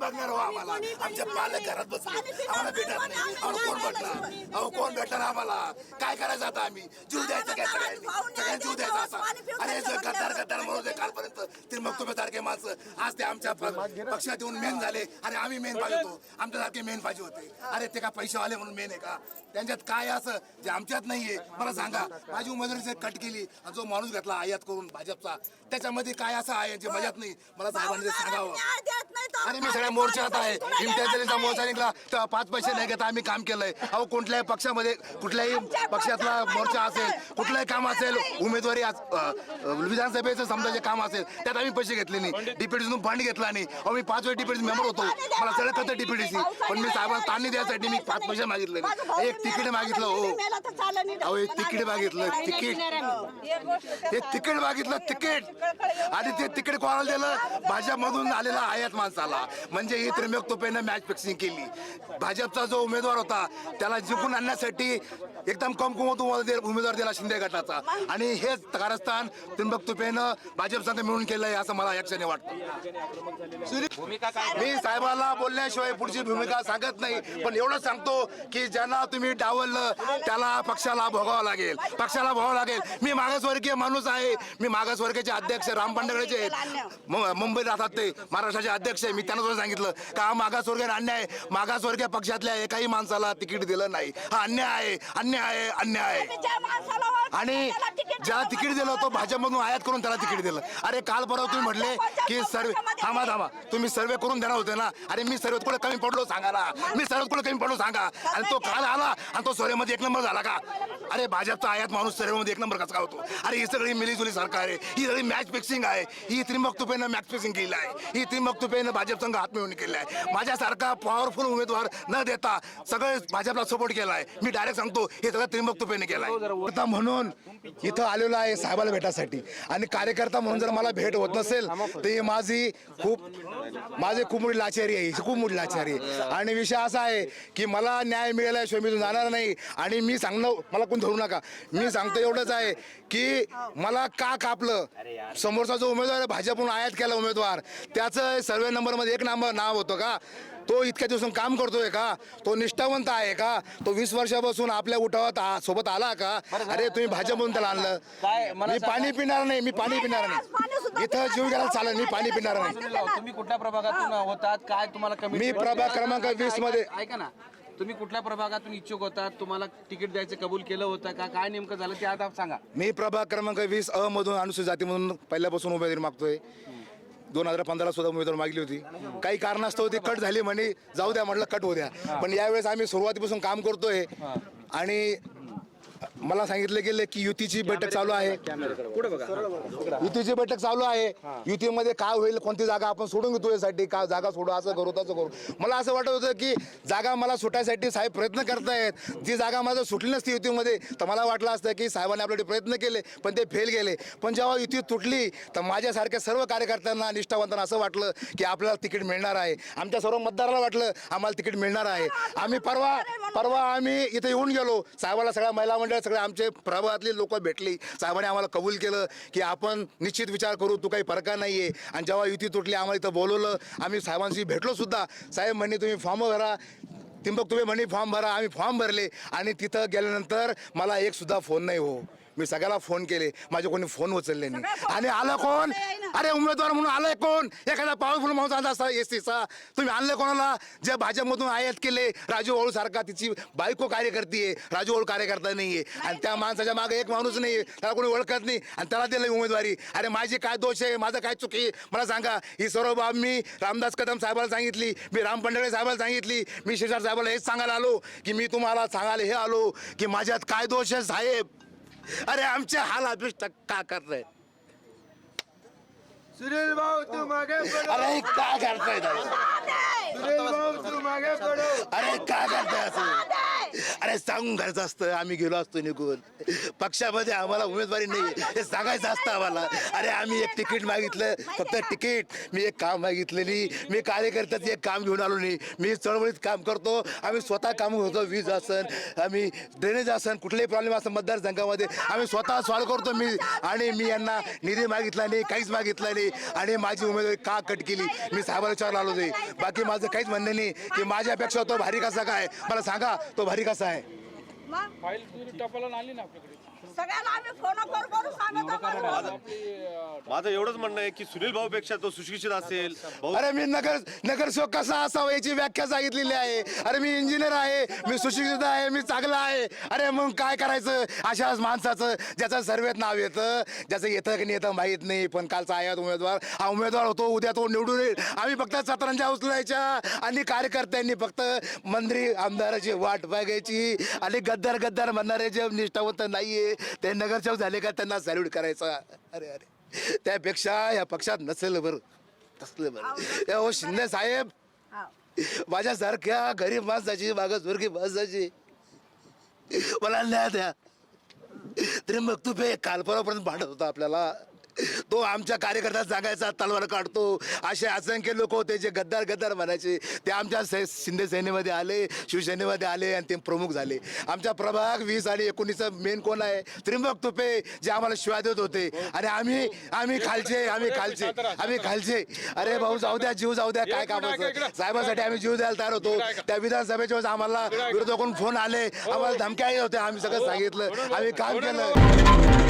बघणार हो आम्हाला. आमचे. पालक घरात बसले. आम्हाला नाही, भेटत कोण नाही. आम्ही आम्हाला कोण बसलो. अहो कोण भेटणार आम्हाला? काय करायचं आता आम्ही? जीव द्यायचा काय सगळ्यांनी? सगळ्यांनी जीव द्यायचा असा. अरे गद्दार गद्दार म्हणून ते कालपर्यंत ते मग तुम्ही सारखे माणसं. आज ते आमच्या पक्षात येऊन मेन झाले. आणि आम्ही मेन पाहिजे होतो. आमच्यासारखे मेन पाहिजे होते. अरे ते का पैसेवाले म्हणून मेन आहे का? त्यांच्यात काय असं? जे आमच्यात नाहीये. मला सांगा माझी उमेदवारी कट केली आणि जो माणूस घेतला आयात करून भाजपचा त्याच्यामध्ये काय असं आहे जे मजात नाही? मला साहेबांनी सांगावं. अरे मी सगळ्या मोर्चात आहे. इम्तियाजचा मोर्चा निघला तेव्हा पाच पैसे नाही घेता आम्ही काम केलंय. अहो कुठल्याही पक्षामध्ये कुठल्याही पक्षातला मोर्चा असेल कुठलंही काम असेल उमेदवारी विधानसभेचं समजा जे काम असेल त्यात आम्ही पैसे घेतले नाही. डीपीडीतून फंड घेतला नाही. अहो मी पाच वेळ डीपीडी मेंबर होतो. मला सगळं कळतं डीपीडीसी पण मी साहेबांना ताणी द्यायसाठी मी पाच पैसे मागितले. एक तिकीट मागितलं हो. मेला तर चालेल नाही. अहो एक तिकीट मागितलं तिकीट. हे तिकीट मागितलं तिकीट. आणि ते तिकीट कोणाला दिलं? भाजपमधून आलेला आयात माणसाला म्हणजे ही त्रिमक तुपेनं मॅच फिक्सिंग केली. भाजपचा जो उमेदवार होता त्याला जिंकून आणण्यासाठी एकदम कमकुमत उमेदवार उमेदवार दिला शिंदे गटाचा. आणि हेच कारस्थान त्रिंबक तुपेनं भाजप संघ मिळून केलंय असं मला या क्षणी वाटतं. मी साहेबाला बोलण्याशिवाय पुढची भूमिका सांगत नाही पण एवढं सांगतो की ज्यांना तुम्ही डावललं त्याला पक्षाला भोगावं लागेल. पक्षाला भोगावं लागेल. मी मागासवर्गीय माणूस आहे. मी मागासवर्गीयचे अध्यक्ष राम पांडगळेचे मुंबईत राहतात ते. महाराष्ट्राचे अध्यक्ष आहे. मी त्यांना सुद्धा सांगितलं का हा मागासवर्गीय अन्याय? आहे. मागासवर्गीय पक्षातल्या एकाही माणसाला तिकीट दिलं नाही. हा अन्याय आहे. अन्याय आहे अन्याय आहे. तुम्ही ज्या माणसाला ओळखता आणि त्याला तिकीट दिलं तिकीट दिलं तो भाजपमधून आयात करून त्याला तिकीट दिलं. अरे काल परवा तुम्ही म्हटले की सर्वे थांबा थांबा. तुम्ही सर्वे करून देणार होते ना? अरे मी सर्वेत कुठे कमी पडलो सांगा ना. मी सर्वेत कुठे कमी पडलो सांगा. आणि तो काल. आला आणि तो सर्वेमध्ये एक नंबर झाला का? अरे भाजपचा आयात माणूस सर्वेमध्ये एक नंबर कसा होतो? अरे ही सगळी मिलीजुली सरकार आहे. ही सगळी मॅच फिक्सिंग आहे. ही त्रिमक तुपेनं मॅच फिक्सिंग केली आहे. ही त्रिमक तुपेनं भाजप संघ हात मिळवून केली आहे. माझ्यासारखा पॉवरफुल उमेदवार न देता सगळे भाजपला सपोर्ट केला आहे. मी डायरेक्ट सांगतो हे सगळं केलं आहे आता म्हणून इथं आलेलो आहे साहेबाला भेटासाठी. आणि कार्यकर्ता म्हणून जर मला भेट होत नसेल तर ही माझी खूप माझी खूप मोठी लाचारी आहे. ही खूप मोठी लाचारी आहे. आणि विषय असा आहे की मला न्याय मिळाल्याशिवाय मी इथून जाणार नाही. आणि मी सांगणं मला कोण धरू नका. मी सांगतो एवढंच आहे की मला का कापलं? समोरचा जो उमेदवार आहे भाजपहून आयात केला उमेदवार. त्याचं सर्वे नंबरमध्ये एक नंबर नाव होतं का? तो इतक्या दिवसून काम करतोय का? तो निष्ठावंत आहे का? तो वीस वर्षापासून आपल्या उठावात सोबत आला का? अरे तुम्ही भाजपमधून त्याला आणलं. मला मी. पाणी पिणार नाही मी पाणी पिणार नाही. इथं जीव गेला चालेल मी पाणी पिणार नाही. तुम्ही कुठल्या प्रभागातून होतात? काय तुम्हाला कमी मी प्रभाग क्रमांक 20 मध्ये- ऐका ना. तुम्ही कुठल्या प्रभागातून इच्छुक होतात? तुम्हाला तिकीट द्यायचं कबूल केलं होतं का? काय नेमकं झालं ते आता सांगा. मी प्रभाग क्रमांक वीस अ मधून अनुसूचित जातीमधून पहिल्यापासून उमेदवारी मागतोय. दोन हजार पंधरा सुद्धा उमेदवार मागली होती. काही कारणास्तव ती कट झाली म्हणे जाऊ द्या म्हटलं कट होऊ द्या. पण यावेळेस आम्ही सुरुवातीपासून काम करतोय. आणि मला सांगितलं गेलं की युतीची बैठक चालू आहे. पुढे बघा. युतीची बैठक चालू आहे. युतीमध्ये काय होईल कोणती जागा आपण सोडून घेतो यासाठी का जागा सोडू असं करू तसं करू. मला असं वाटत होतं की जागा मला सुटायसाठी साहेब प्रयत्न करतायत. जी जागा माझं सुटली नसती युतीमध्ये तर मला वाटलं असतं की साहेबांनी आपल्याकडे प्रयत्न केले पण ते फेल गेले. पण जेव्हा युती तुटली तर माझ्यासारख्या सर्व कार्यकर्त्यांना निष्ठावंतांना असं वाटलं की आपल्याला तिकीट मिळणार आहे. आमच्या सर्व मतदाराला वाटलं आम्हाला तिकीट मिळणार आहे. आम्ही परवा परवा आम्ही इथे येऊन गेलो. साहेबाला सगळ्या महिला मंडळ सगळे आमचे प्रभागातली लोक भेटली. साहेबांनी आम्हाला कबूल केलं की आपण निश्चित विचार करू तू काही फरका नाही आहे आणि जेव्हा युती तुटली आम्हाला इथं बोलवलं. आम्ही साहेबांशी भेटलो सुद्धा. साहेब म्हणे तुम्ही फॉर्म भरा. तिंबक तुम्ही म्हणे फॉर्म भरा. आम्ही फॉर्म भरले. आणि तिथं गेल्यानंतर मला एकसुद्धा फोन नाही हो. मी सगळ्याला फोन केले. माझे कोणी फोन उचलले नाही. आणि आलं कोण? अरे उमेदवार म्हणून आलंय कोण? एखादा पॉवरफुल माणूस आला असता एस टीचा तुम्ही आणलं कोणाला? जे भाजपमधून आयात केले राजू ओळू सारखा तिची बायको कार्यकर्ती आहे राजू ओळू कार्यकर्ता नाहीये. आणि त्या माणसाच्या मागे एक माणूस नाही त्याला कोणी ओळखत नाही. आणि त्याला दिलं उमेदवारी. अरे माझी काय दोष आहे? माझं काय चुकी आहे? मला सांगा. ही सर्व बाब मी रामदास कदम साहेबाला सांगितली. मी राम पंढरे साहेबाला सांगितली. मी शिरसाट साहेबाला हेच सांगायला आलो की मी तुम्हाला सांगायला हे आलो की माझ्यात काय दोष आहे साहेब? अरे आमचे हाल अभिष्ट का करताय? सुनील भाऊ तू मागे पडो अरे काय करताय? सुनील भाऊ तू मागे पडो अरे काय करताय असं? अरे सांगून घ्यायचं असतं. आम्ही गेलो असतो निघून. पक्षामध्ये आम्हाला उमेदवारी नाही. हे सांगायचं असतं आम्हाला. अरे आम्ही एक तिकीट मागितलं. फक्त तिकीट. मी एक काम मागितलेली. मी कार्यकर्त्याचं एक काम घेऊन आलो नाही. मी चळवळीत काम करतो. आम्ही स्वतः काम होतो. वीज असन आम्ही ड्रेनेज असन कुठलेही प्रॉब्लेम असन मतदारसंघामध्ये आम्ही स्वतः सॉल्व करतो मी. आणि मी यांना निधी मागितला नाही काहीच मागितलं नाही. आणि माझी उमेदवारी का कट केली? मी साहेबाला विचारला आलो होते. बाकी माझं काहीच म्हणणं नाही. की माझ्यापेक्षा तो भारी कसा काय? मला सांगा तो भारी कसा आहे? मग फाईल तुझी टपाला आली ना आपल्याकडे. सगळ्यांना आम्ही फोन सांगत आहोत. माझं एवढंच म्हणणं आहे की सुनील भाऊ पेक्षा तो सुशिक्षित असेल भाऊ अरे मी नगर नगरसेवक कसा असावा याची व्याख्या सांगितलेली आहे. अरे मी इंजिनियर आहे मी सुशिक्षित आहे मी चांगला आहे. अरे मग काय करायचं? अशाच माणसाचं ज्याचं सर्वेत नाव येतं ज्याचं येतं की नाही येतं माहीत नाही पण कालचा आयात उमेदवार हा उमेदवार होतो उद्या तो निवडून येईल. आम्ही फक्त सतरंजा उचलायच्या आणि कार्यकर्त्यांनी फक्त मंत्री आमदाराची वाट बघायची आणि गद्दार गद्दार म्हणणारे जे निष्ठावंत नाहीये ते नगरसेवक झाले का त्यांना सॅल्यूट करायचा. अरे अरे. त्यापेक्षा या पक्षात नसेल बरं. तसलं बरं. हो शिंदे साहेब. माझ्यासारख्या गरीब माणसाची मागासवर्गीय माणसाची. मला न्याय द्या. त्र्यंबक तुपे काल परवापर्यंत भांडत होता आपल्याला. तो आमच्या कार्यकर्त्यात सांगायचा तलवार काढतो. असे असंख्य लोक होते जे गद्दार गद्दार म्हणायचे. ते आमच्या से- शिंदे सेनेमध्ये आले शिवसेनेमध्ये आले आणि ते प्रमुख झाले. आमच्या प्रभाग वीस आणि एकोणीसचं मेन कोण आहे? त्र्यंबक तुपे जे आम्हाला शिवाय देत होते. आणि आम्ही आम्ही खालचे आम्ही खालचे आम्ही खालचे. अरे भाऊ जाऊ द्या जीव जाऊ द्या काय कामाचं? साहेबांसाठी आम्ही जीव द्यायला तयार होतो. त्या विधानसभेच्या वेळेस आम्हाला विरोधकांकडून फोन आले. आम्हाला धमक्या येत होत्या. आम्ही सगळं सांगितलं. आम्ही काम केलं.